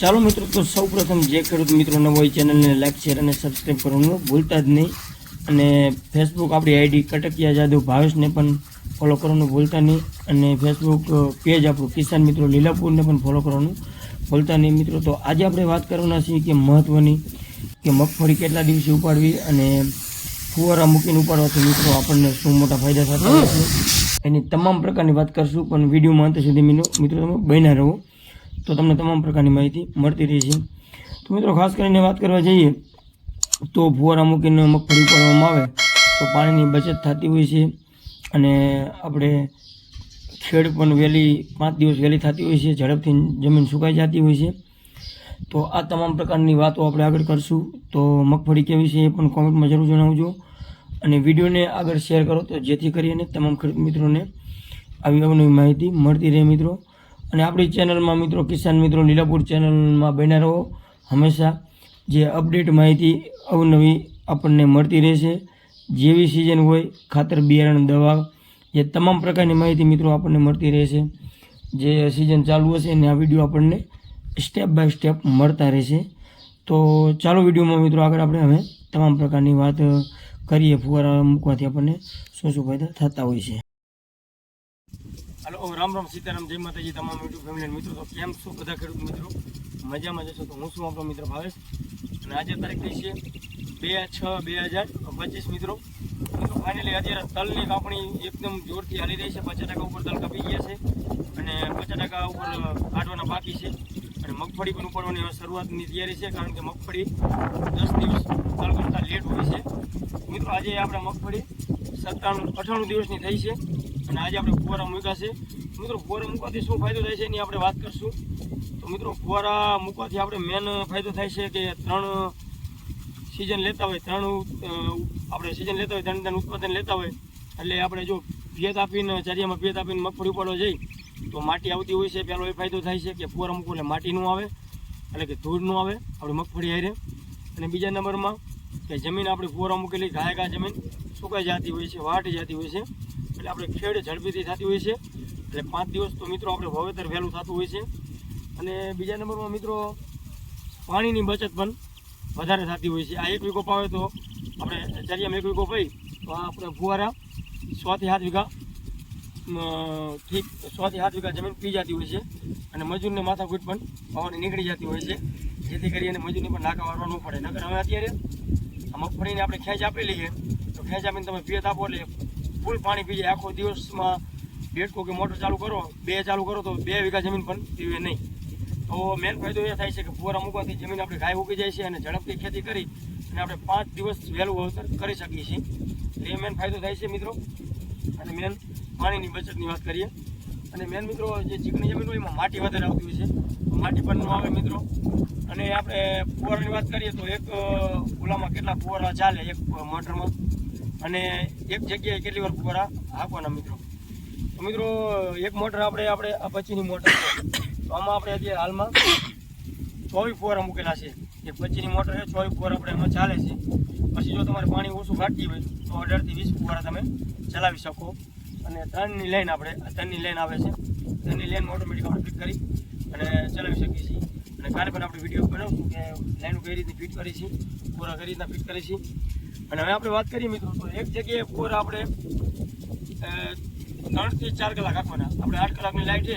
ચાલો મિત્રો, તો સૌ પ્રથમ જે ખેડૂત મિત્રો નવો હોય ચેનલને લાઈક શેર અને સબસ્ક્રાઈબ કરવાનું ભૂલતા જ નહીં. અને ફેસબુક આપણી આઈડી કટકિયા જાદવ ભાવેશને પણ ફોલો કરવાનું ભૂલતા નહીં. અને ફેસબુક પેજ આપણું કિસાન મિત્રો લીલાપુરને પણ ફોલો કરવાનું ભૂલતા નહીં. મિત્રો, તો આજે આપણે વાત કરવાના છીએ કે મહત્ત્વની કે મગફળી કેટલા દિવસે ઉપાડવી અને ફુવારા મૂકીને ઉપાડવાથી મિત્રો આપણને શું મોટા ફાયદા થતા એની તમામ પ્રકારની વાત કરશું, પણ વિડીયોમાં અંત સુધી મિત્રો, તમે બન્યા રહો. તો તમને તમામ પ્રકારની માહિતી મળતી રહે છે. તો મિત્રો, ખાસ કરીને વાત કરવા જઈએ તો ફુવારા મૂકીને મગફળી ઉપાડવામાં આવે તો પાણીની બચત થતી હોય છે અને આપણે ખેડ પણ વહેલી પાંચ દિવસ વહેલી થતી હોય છે, ઝડપથી જમીન સુકાઈ જતી હોય છે. તો આ તમામ પ્રકારની વાતો આપણે આગળ કરશું. તો મગફળી કેવી છે એ પણ કોમેન્ટમાં જરૂર જણાવજો. અને વિડીયોને આગળ શેર કરો તો જેથી કરીને તમામ મિત્રોને આવી અવનવી માહિતી મળતી રહે મિત્રો. અને આપણી ચેનલમાં મિત્રો, કિસાન મિત્રો, લીલાપુર ચેનલમાં બન્યા રહો. હંમેશા જે અપડેટ માહિતી અવનવી આપણને મળતી રહેશે. જેવી સિઝન હોય, ખાતર, બિયારણ, દવા એ તમામ પ્રકારની માહિતી મિત્રો આપણને મળતી રહેશે. જે સિઝન ચાલુ હશે અને આ વીડિયો આપણને સ્ટેપ બાય સ્ટેપ મળતા રહેશે. તો ચાલો વિડીયોમાં મિત્રો આગળ આપણે હવે તમામ પ્રકારની વાત કરીએ. ફુવારા મૂકવાથી આપણને શું શું ફાયદા થતા હોય છે. હાલો રામ રામ સીતારામ, જય માતાજી તમામ યુટ્યુબ ફેમિલી મિત્રો. તો કેમ છો બધા ખેડૂત મિત્રો? મજામાં જશો તો હું છું આપણો મિત્ર ભાવેશ. અને આજે તારીખ થઈ છે? બે છ બે હજાર પચીસ મિત્રો. મિત્રો ફાઇનલી અત્યારે તલની કાપણી એકદમ જોરથી હાલી રહી છે. પચાસ ટકા ઉપર તલ કાપી ગયા છે. અને પચાસ ટકા ઉપર કાઢવાના બાકી છે. અને મગફળી પણ ઉપાડવાની શરૂઆતની તૈયારી છે, કારણ કે મગફળી દસ દિવસ તલ કરતાં લેટ હોય છે. મિત્રો, આજે આપણે મગફળી સત્તાણું, અઠાણું દિવસની થઈ છે. અને આજે આપણે ફુવારા મૂક્યા છે. મિત્રો, ફુવારા મૂકવાથી શું ફાયદો થાય છે એની આપણે વાત કરશું. તો મિત્રો, ફુવારા મૂકવાથી આપણે મેન ફાયદો થાય છે કે ત્રણ સિઝન લેતા હોય, ત્રણ આપણે સિઝન લેતા હોય, ત્રણ ત્રણ ઉત્પાદન લેતા હોય. એટલે આપણે જો ભેત આપીને ચારિયામાં ભેત આપીને મગફળી ઉપાડો જઈ, તો માટી આવતી હોય છે, પહેલો એ ફાયદો થાય છે કે ફુવારા મૂકવું એટલે માટી ન આવે, એટલે કે ધૂળ ન આવે, આપણે મગફળી હારે. અને બીજા નંબરમાં કે જમીન આપણે ફુવારા મૂકેલી ઘાયકા જમીન સુકાઈ જતી હોય છે વાટી જતી હોય છે. એટલે આપણે ખેડ ઝડપીથી થતી હોય છે. એટલે પાંચ દિવસ તો મિત્રો આપણે વાવેતર વહેલું થતું હોય છે. અને બીજા નંબરમાં મિત્રો પાણીની બચત પણ વધારે થતી હોય છે. આ એક વીઘો પાવે તો આપણે ચરિયામાં એક વીઘો પઈ તો આપણે ફુવારા સોથી સાત વીઘા ઠીક સોથી સાત વીઘા જમીન પી જતી હોય છે. અને મજૂરને માથાકૂટ પણ પાવાની નીકળી જતી હોય છે. જેથી કરીને મજૂરને પણ નાકા વાળવા ન પડે. નકર હવે અત્યારે આ મગફળીને આપણે ખેંચ આપી લઈએ. તો ખેંચ આપીને તમે પિયત આપો એટલે ફૂલ પાણી પી જાય. આખો દિવસમાં બેટકો કે મોટર ચાલુ કરો, બે ચાલુ કરો તો બે વીઘા જમીન પણ પીવે નહીં. તો મેન ફાયદો એ થાય છે કે ફુવારા મૂકવાથી જમીન આપણે ગાય ઉગી જાય છે અને ઝડપથી ખેતી કરી અને આપણે પાંચ દિવસ વહેલું વળતર કરી શકીએ છીએ. એ મેન ફાયદો થાય છે મિત્રો. અને મેન પાણીની બચતની વાત કરીએ. અને મેન મિત્રો જે ચીકણી જમીન હોય એમાં માટી વધારે આવતી હોય છે. માટી પણ ન આવે મિત્રો. અને આપણે ફુવારાની વાત કરીએ તો એક ઓલામાં કેટલા ફુવારા ચાલે એક મોટરમાં? અને એક જગ્યાએ કેટલી વાર ફુવારા હાંકવાના મિત્રો. તો મિત્રો, એક મોટર આપણે આપણે, આ પછીની મોટર તો આમાં આપણે અત્યારે હાલમાં ચોવીસ ફુવારા મૂકેલા છે. એ પછીની મોટર છે, ચોવીસ ફુવારા આપણે એમાં ચાલે છે. પછી જો તમારે પાણી ઓછું ઘાટતી હોય, તો અઢારથી વીસ ફુવારા તમે ચલાવી શકો. અને ત્રણની લાઈન આપણે ત્રણની લાઈન આવે છે. ત્રણની લાઈન ઓટોમેટિક આપણે ફિટ કરી અને ચલાવી શકીએ છીએ. અને કાલે પણ આપણે વીડિયો બનાવશું કે લાઈનો કઈ રીતે ફિટ કરી છીએ પૂરા કઈ રીતના ફિટ કરી છે. અને હવે આપણે વાત કરીએ મિત્રો, તો એક જગ્યાએ પૂરા આપણે ત્રણથી ચાર કલાક આપવાના. આપણે આઠ કલાકની લાઈટ છે.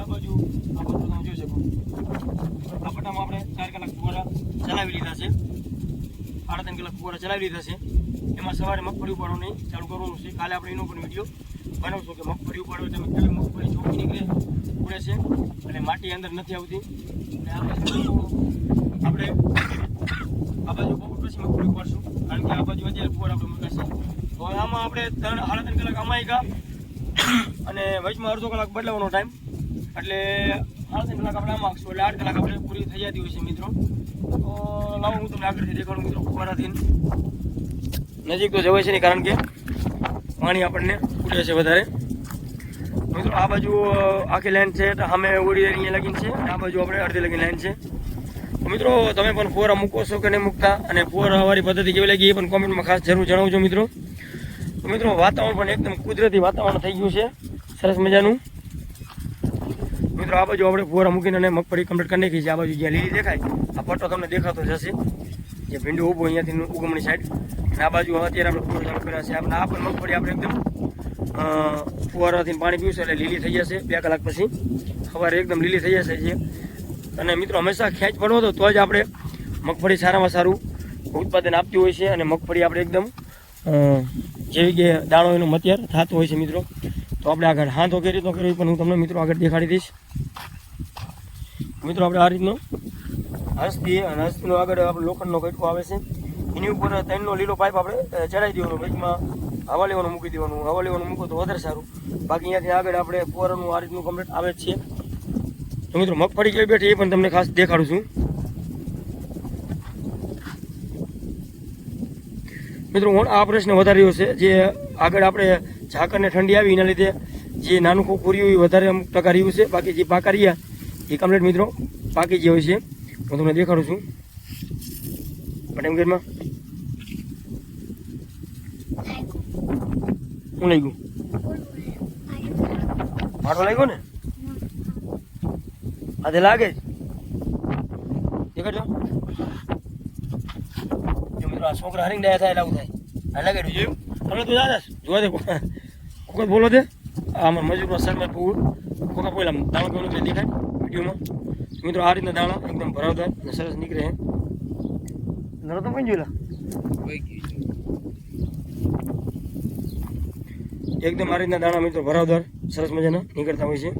આ બાજુ આ બાજુ તમે જોઈ શકો. આ પટ્ટામાં આપણે ચાર કલાક ફુવારા ચલાવી લીધા છે. સાડા ત્રણ કલાક ફુવારા ચલાવી લીધા છે. એમાં સવારે મગફળી ઉપાડવાની ચાલુ કરવાનું છે. કાલે આપણે એનો પણ વીડિયો બનાવશું કે મગફળી ઉપાડો તમે કેવી મગફળી ચોખ્ખી નીકળે, ઉડે છે. અને માટી અંદર નથી આવતી. અને આપણે આ બાજુ બપોર પછી મગફળી પડશું કારણ કે આ બાજુ અત્યારે ફુવારા આપણે મૂકાશે તો આમાં આપણે ત્રણ સાડા ત્રણ કલાક આમાં ગયા અને વચમાં અડધો કલાક બદલાવાનો ટાઈમ એટલે સાડા ત્રણ કલાક આપણે આમાં એટલે આઠ કલાક આપણે પૂરી થઈ જતી હોય છે મિત્રો. તો લાવો હું તમને આગળથી દેખાડું મિત્રો ફુવારાથી નજીક તો જવાય છે નહીં, કારણ કે પાણી આપણને ઉડે છે વધારે. મિત્રો, આ બાજુ આખી લાઈન છે. સામે ઉડી અહીંયા લગીન છે. આ બાજુ આપણે અડધી લગીન લાઈન છે. મિત્રો, તમે પણ ફુવારા મૂકો છો કે નહીં મૂકતા? અને ફુવારાવાળી પદ્ધતિ કેવી લાગી એ પણ કોમેન્ટમાં ખાસ જરૂર જણાવજો મિત્રો. મિત્રો, વાતાવરણ પણ એકદમ કુદરતી વાતાવરણ થઈ ગયું છે. સરસ મજાનું. મિત્રો, આ બાજુ આપણે ફુવારા મૂકીને મગફળી કમ્પ્લીટ કરી નાખી છે. આ બાજુ જ્યાં લીલી દેખાય, આ પટ્ટો તમને દેખાતો જશે. જે ભીંડું ઊભું અહીંયાથી ઉગમણી સાઈડ અને આ બાજુ અત્યારે આપણે ફુવારો ચાલુ કર્યા છે. આપણે આ પણ મગફળી આપણે એકદમ ફુવારાથી પાણી પીવશે એટલે લીલી થઈ જશે. બે કલાક પછી. સવારે એકદમ લીલી થઈ જશે છે અને મિત્રો, હંમેશા ખેંચ પડવો તો તો જ આપણે મગફળી સારામાં સારું ઉત્પાદન આપતી હોય છે અને મગફળી આપણે એકદમ જેવી કે દાણો એનું મતિયાર થતો હોય છે મિત્રો. તો આપણે આગળ હાથો કઈ રીતનો કર્યો એ પણ હું તમને મિત્રો આગળ દેખાડી દઈશ. મિત્રો, આપણે આ રીતનો હસ્તી અને હસ્તીનો આગળ આપણે લોખંડનો કટકો આવે છે. એની ઉપર ત્રણનો લીલો પાઇપ આપણે ચડાવી દેવાનો વચમાં હવા લેવાનું મૂકી દેવાનું. હવા લેવાનું મૂકો તો વધારે સારું. બાકી અહીંયાથી આગળ આપણે પોરાનું આ રીતનું કમ્પ્લીટ આવે છે. તો મિત્રો મગફળી કેવી બેઠી એ પણ તમને ખાસ દેખાડું છું. મિત્રો હું આ પ્રશ્ન વધારે રહ્યો છે. જે આગળ આપણે ઝાકરને ઠંડી આવી એના લીધે જે નાનું ખોખુર્યું એ વધારે અમુક ટકા રહ્યું છે. બાકી જે પાકા રહ્યા એ કમ્પ્લેટ મિત્રો પાકી જે હોય છે. હું તમને દેખાડું છું. પટેમગીરમાં ગેરમાં શું લઈ ગયું. મારો લાગ્યો ને? આજે લાગે જ દેખાડજો જો મિત્રો આ છોકરા હરીને ડાયા થાય લાવું થાય આ લગાડ્યું જોયું તમે તું દાદા જોવા દે કોક બોલો દે આમાં મજૂરમાં શર્મા પૂર કોકા પોલા દાણો કેવું કે દેખાય વિડીયોમાં મિત્રો આ રીતના દાણા એકદમ ભરાવદાર અને સરસ નીકળે હે નરો તો કઈ જોયેલા એકદમ આ રીતના દાણા મિત્રો ભરાવદાર સરસ મજાના નીકળતા હોય છે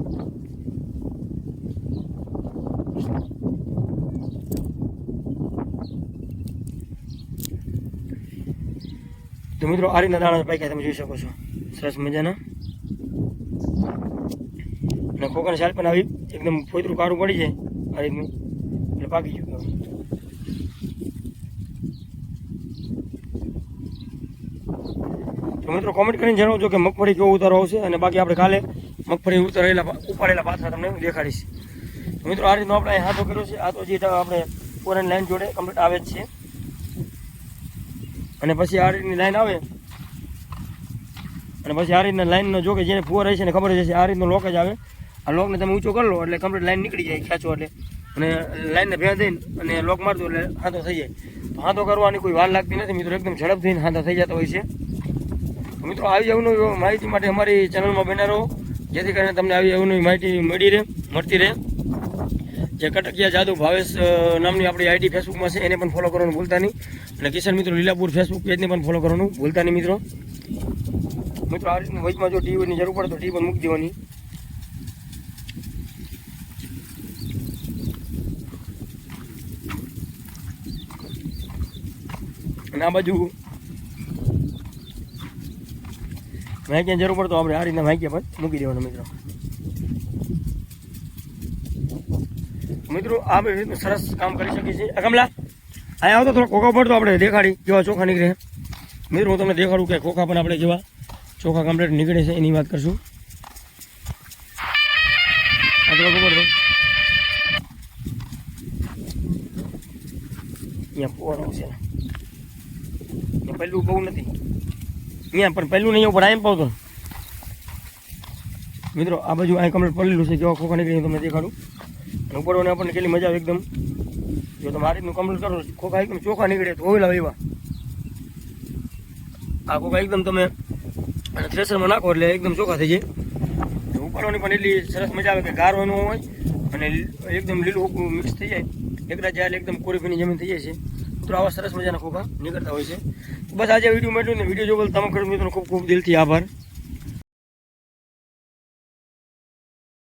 મિત્રો, આ રીતના દાણા પાક્યા તમે જોઈ શકો છો. સરસ મજાના. અને ખોખાની શાલ પણ આવી, એકદમ ફોતરું કાળું પડી જાય આ રીતનું. એટલે પાકી ગયું તો મિત્રો કોમેન્ટ કરીને જણાવજો કે મગફળી કેવો ઉતારો આવશે અને બાકી આપણે કાલે મગફળી ઉતારેલા ઉપાડેલા પાથરા તમને હું દેખાડીશ. મિત્રો, આ રીતનો આપણે હાથો કર્યો છે. આ તો જે આપણે ફોરેન લાઈન જોડે કમ્પ્લીટ આવે જ છે. અને પછી આ રીતની લાઈન આવે. અને પછી આ રીતના લાઈનનો જો કે જેને ફુવા રહે છે ને ખબર જ હશે, આ રીતનો લોક જ આવે. આ લોકને તમે ઊંચો કરી લો, એટલે કમ્પ્લીટ લાઈન નીકળી જાય, ખેંચો એટલે. અને લાઈનને ભેળ દઈને અને લોક મારજો એટલે હાથો થઈ જાય. તો હાથો કરવાની કોઈ વાર લાગતી નથી, મિત્રો, એકદમ ઝડપથી હાથો થઈ જતા હોય છે. મિત્રો, આવી એવું માહિતી માટે અમારી ચેનલમાં બન્યા રહો. જેથી કરીને તમને આવી એવું માહિતી મળી રહે, મળતી રહે. જે કટકિયા જાદુ ભાવેશ નામની આપણી આઈડી ફેસબુકમાં છે, એને પણ ફોલો કરવાનું ભૂલતા નહીં. અને કિશન મિત્રો લીલાપુર ફેસબુક પેજને પણ ફોલો કરવાનું ભૂલતા નહીં મિત્રો. મિત્રો, આ રીતની વચમાં જો ટીવીની જરૂર પડે તો ટીવી પણ મૂકી દેવાની. આ બાજુ વાંક્યા જરૂર પડે તો આપણે આ રીતના વાંક્યા પણ મૂકી દેવાનું મિત્રો. મિત્રો આ બધી રીતનું સરસ કામ કરી શકીએ છીએ. અકમલા અહીંયા આવતો થોડો ખોખા પડતો આપણે દેખાડી, કેવા ચોખા નીકળે મિત્રો, હું તમને દેખાડું કે ખોખા પણ આપણે કેવા ચોખા કમ્પ્લીટ નીકળે છે, એની વાત કરશું. અહીંયા પોવાનું છે. અહીંયા પહેલું બહુ નથી. અહીંયા પણ પહેલું નહીં, ઉપર આમ પાવતો. મિત્રો, આ બાજુ અહીં કમ્પ્લીટ પડેલું છે, કેવા ખોખા નીકળી તમને દેખાડું. ઉપરવાને આપણને કેટલી મજા આવે એકદમ. જો તમે આ રીતનું કમ્પ્લીટ કરો, ખોખા એકદમ ચોખા નીકળે, તો હોઈલા એવા. આ ખોખા એકદમ તમે થ્રેસરમાં નાખો એટલે એકદમ ચોખા થઈ જાય. ઉપરવાની પણ એટલી સરસ મજા આવે કે ગારો ન હોય અને એકદમ લીલું મિક્સ થઈ જાય. એકદા જાય એકદમ કોરીફીની જમીન થઈ જાય છે. મિત્રો, આવા સરસ મજાના ખોખા નીકળતા હોય છે. બસ આજે વીડિયો મળ્યું ને. વીડિયો જોવા તમામ ખેડૂત મિત્રો ખૂબ ખૂબ દિલથી આભાર.